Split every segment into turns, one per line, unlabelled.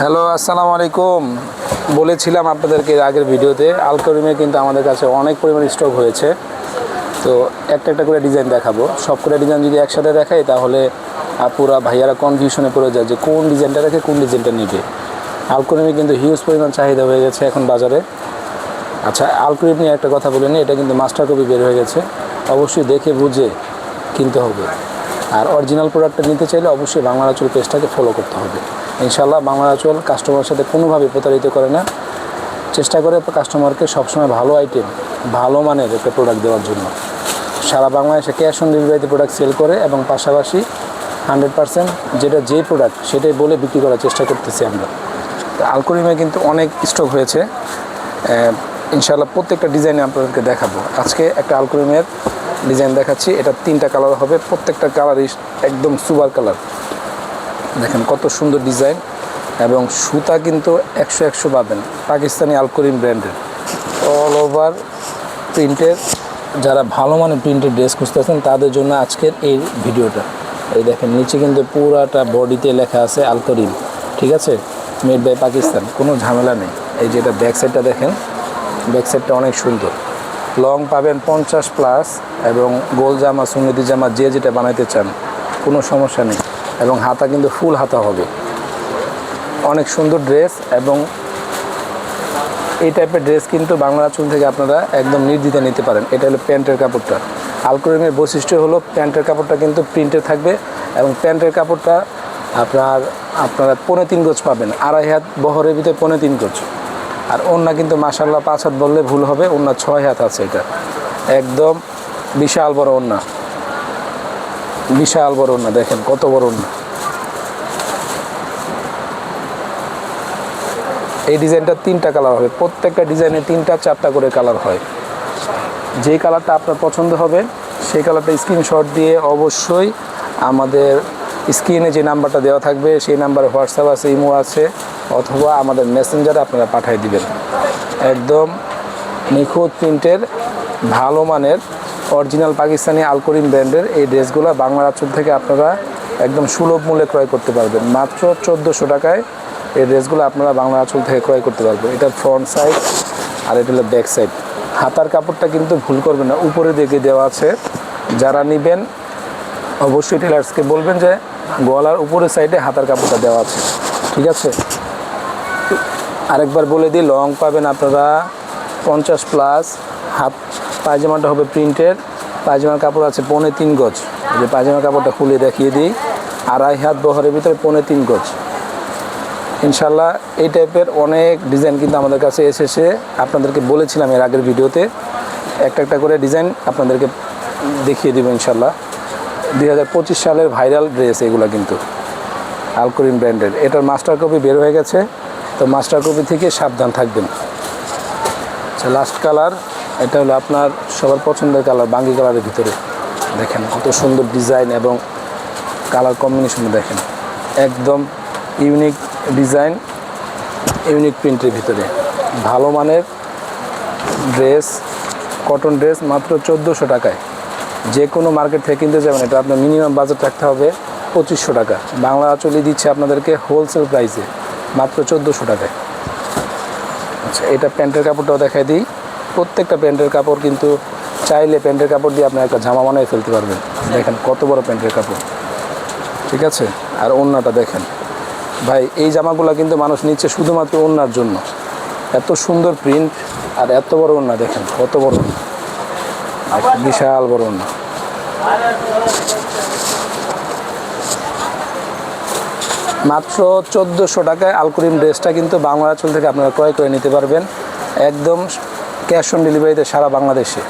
Hello, আসসালামু আলাইকুম। বলেছিলাম আপনাদেরকে আগের ভিডিওতে আলকরিমে কিন্তু আমাদের কাছে অনেক পরিমাণ স্টক হয়েছে। তো একটা একটা করে ডিজাইন দেখাবো। সব করে ডিজাইন যদি একসাথে দেখাই, তাহলে আপুরা, ভাইয়ারা কনফিউশনে পড়ে যায় যে কোন ডিজাইনটা রেখে কোন ডিজাইনটা নিবে। আলকরিমে কিন্তু হিউজ পরিমাণ চাহিদা হয়ে গেছে এখন বাজারে। আচ্ছা আলকরিম নিয়ে একটা কথা বলে নিই, এটা কিন্তু মাস্টার কপি বের হয়ে গেছে। অবশ্যই দেখে বুঝে কিনতে হবে। আর অরিজিনাল প্রোডাক্টটা নিতে চাইলে অবশ্যই বাংলা চুল পেজটাকে ফলো করতে হবে। ইনশাল্লাহ বাংলা আঁচল কাস্টমারের সাথে কোনোভাবে প্রতারিত করে না। চেষ্টা করে কাস্টমারকে সবসময় ভালো আইটেম ভালো মানের একটা প্রোডাক্ট দেওয়ার জন্য। সারা বাংলাদেশে ক্যাশ অন ডেলিভারিতে প্রোডাক্ট সেল করে এবং পাশাপাশি হান্ড্রেড পার্সেন্ট যেটা যে প্রোডাক্ট সেটাই বলে বিক্রি করার চেষ্টা করতেছি আমরা। আলকরিমে কিন্তু অনেক স্টক হয়েছে। ইনশাল্লাহ প্রত্যেকটা ডিজাইনে আপনাদেরকে দেখাবো। আজকে একটা আলকরিমের ডিজাইন দেখাচ্ছি। এটা তিনটা কালার হবে। প্রত্যেকটা কালারই একদম সুপার কালার দেখেন কত সুন্দর ডিজাইন এবং সুতা কিন্তু একশো একশো পাবেন পাকিস্তানি আলকরিম ব্র্যান্ডের। অল ওভার প্রিন্টের যারা ভালো মানের প্রিন্টের ড্রেস খুঁজতেছেন, তাদের জন্য আজকের এই ভিডিওটা। এই দেখেন, নিচে কিন্তু পুরাটা বডিতে লেখা আছে আলকরিম ঠিক আছে? মেড বাই পাকিস্তান কোনো ঝামেলা নেই। এই যেটা ব্যাক সাইডটা দেখেন ব্যাক সাইডটা অনেক সুন্দর। লং পাবেন পঞ্চাশ প্লাস এবং গোল জামা, সুন্নতি জামা, যে যেটা বানাইতে চান, কোনো সমস্যা নেই। এবং হাতা কিন্তু ফুল হাতা হবে। অনেক সুন্দর ড্রেস এবং এই টাইপের ড্রেস কিন্তু বাংলা চুল থেকে আপনারা একদম নির্দ্বিধা নিতে পারেন। এটা হলো প্যান্টের কাপড়টা। আলকোরিমের বৈশিষ্ট্য হলো প্যান্টের কাপড়টা কিন্তু প্রিন্টে থাকবে এবং প্যান্টের কাপড়টা আপনার, আপনারা পৌনে তিন গজ পাবেন। আড়াই হাত বহরের ভিতরে পৌনে তিন গজ। আর ওন্না কিন্তু মাসাল্লাহ পাঁচ হাত বললে ভুল হবে ওন্না ছয় হাত আছে এটা। একদম বিশাল বড় ওন্না বিশাল বড় না দেখেন কত বড় ওন্না এই ডিজাইনটা তিনটা কালার হবে, প্রত্যেকটা ডিজাইনে তিনটা, চারটা করে কালার হয়। যেই কালারটা আপনার পছন্দ হবে, সেই কালারটা স্ক্রিনশট দিয়ে অবশ্যই আমাদের স্ক্রিনে যে নাম্বারটা দেওয়া থাকবে, সেই নাম্বারে হোয়াটসঅ্যাপ আছে ইমো আছে, অথবা আমাদের মেসেঞ্জারে আপনারা পাঠিয়ে দিবেন। একদম নিখুঁত প্রিন্টের ভালো মানের অরিজিনাল পাকিস্তানি আলকরিম ব্র্যান্ডের এই ড্রেসগুলো বাংলা রাজ্য থেকে আপনারা একদম সুলভ মূল্যে ক্রয় করতে পারবেন। মাত্র চোদ্দোশো টাকায় এই ড্রেসগুলো আপনারা বাংলা আঁচল থেকে ক্রয় করতে পারবেন। এটা ফ্রন্ট সাইড আর এটা হলো ব্যাক সাইড হাতার কাপড়টা কিন্তু ভুল করবেন না, উপরে দিকে দেওয়া আছে। যারা নেবেন, অবশ্যই টেলার্সকে বলবেন যে গলার উপরের সাইডে হাতার কাপড়টা দেওয়া আছে। ঠিক আছে? আরেকবার বলে দিই লং পাবেন আপনারা পঞ্চাশ প্লাস হাফ পায়জামাটা হবে প্রিন্টের। পায়জামার কাপড় আছে পৌনে তিন গজ। যে পায়জামার কাপড়টা খুলে দেখিয়ে দিই। আড়াই হাত বহরের ভিতরে পৌনে তিন গজ। ইনশাল্লাহ এই টাইপের অনেক ডিজাইন কিন্তু আমাদের কাছে এসেছে। আপনাদেরকে বলেছিলাম এর আগের ভিডিওতে। একটা একটা করে ডিজাইন আপনাদেরকে দেখিয়ে দেবো ইনশাল্লাহ দুই হাজার পঁচিশ সালের ভাইরাল ড্রেস এগুলো কিন্তু। আলকরিম ব্র্যান্ডের। এটার মাস্টার কপি বের হয়ে গেছে। তো মাস্টার কপি থেকে সাবধান থাকবেন। আচ্ছা লাস্ট কালার এটা হলো আপনার সবার পছন্দের কালার, বাঙ্গি কালারের ভিতরে। দেখেন, কত সুন্দর ডিজাইন এবং কালার কম্বিনেশন দেখেন। একদম ইউনিক ডিজাইন, ইউনিক প্রিন্টের ভিতরে। ভালো মানের ড্রেস, কটন ড্রেস মাত্র চোদ্দোশো টাকায়। যে কোনো মার্কেট থেকে কিনতে যাবেন, এটা আপনার মিনিমাম বাজেট রাখতে হবে পঁচিশশো টাকা। বাংলা চলে দিচ্ছে আপনাদেরকে হোলসেল প্রাইসে মাত্র চোদ্দোশো টাকায়। আচ্ছা এটা প্যান্টের কাপড়টাও দেখাই দিই। প্রত্যেকটা প্যান্টের কাপড় কিন্তু চাইলে প্যান্টের কাপড় দিয়ে আপনি একটা জামা বানিয়ে ফেলতে পারবেন। দেখেন কত বড় প্যান্টের কাপড়। ঠিক আছে? আর ওড়নাটা দেখেন। ভাই, এই জামাগুলো কিন্তু মানুষ নিচ্ছে শুধুমাত্র ওড়নার জন্য। এত সুন্দর প্রিন্ট আর এত বড় ওড়না দেখেন কত বড় ওড়না বিশাল বড় ওড়না মাত্র চোদ্দোশো টাকায় আলকুরিম ড্রেসটা কিন্তু বাংলা অঞ্চল থেকে আপনারা ক্রয় করে নিতে পারবেন। একদম ক্যাশ অন ডেলিভারিতে সারা বাংলাদেশে।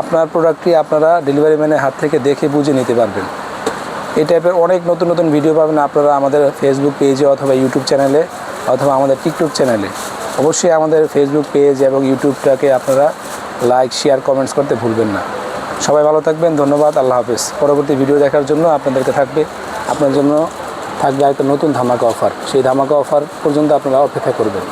আপনার প্রোডাক্টটি আপনারা ডেলিভারি ম্যানের হাত থেকে দেখে বুঝে নিতে পারবেন। এই টাইপের অনেক নতুন নতুন ভিডিও পাবেন আপনারা আমাদের ফেসবুক পেজে অথবা ইউটিউব চ্যানেলে অথবা আমাদের টিকটক চ্যানেলে অবশ্যই আমাদের ফেসবুক পেজ এবং ইউটিউবটাকে আপনারা লাইক শেয়ার কমেন্টস করতে ভুলবেন না। সবাই ভালো থাকবেন, ধন্যবাদ, আল্লাহ হাফেজ। পরবর্তী ভিডিও দেখার জন্য আপনাদেরকে থাকবে, আপনার জন্য থাকবে একটা নতুন ধামাকা অফার। সেই ধামাকা অফার পর্যন্ত আপনারা অপেক্ষা করবেন।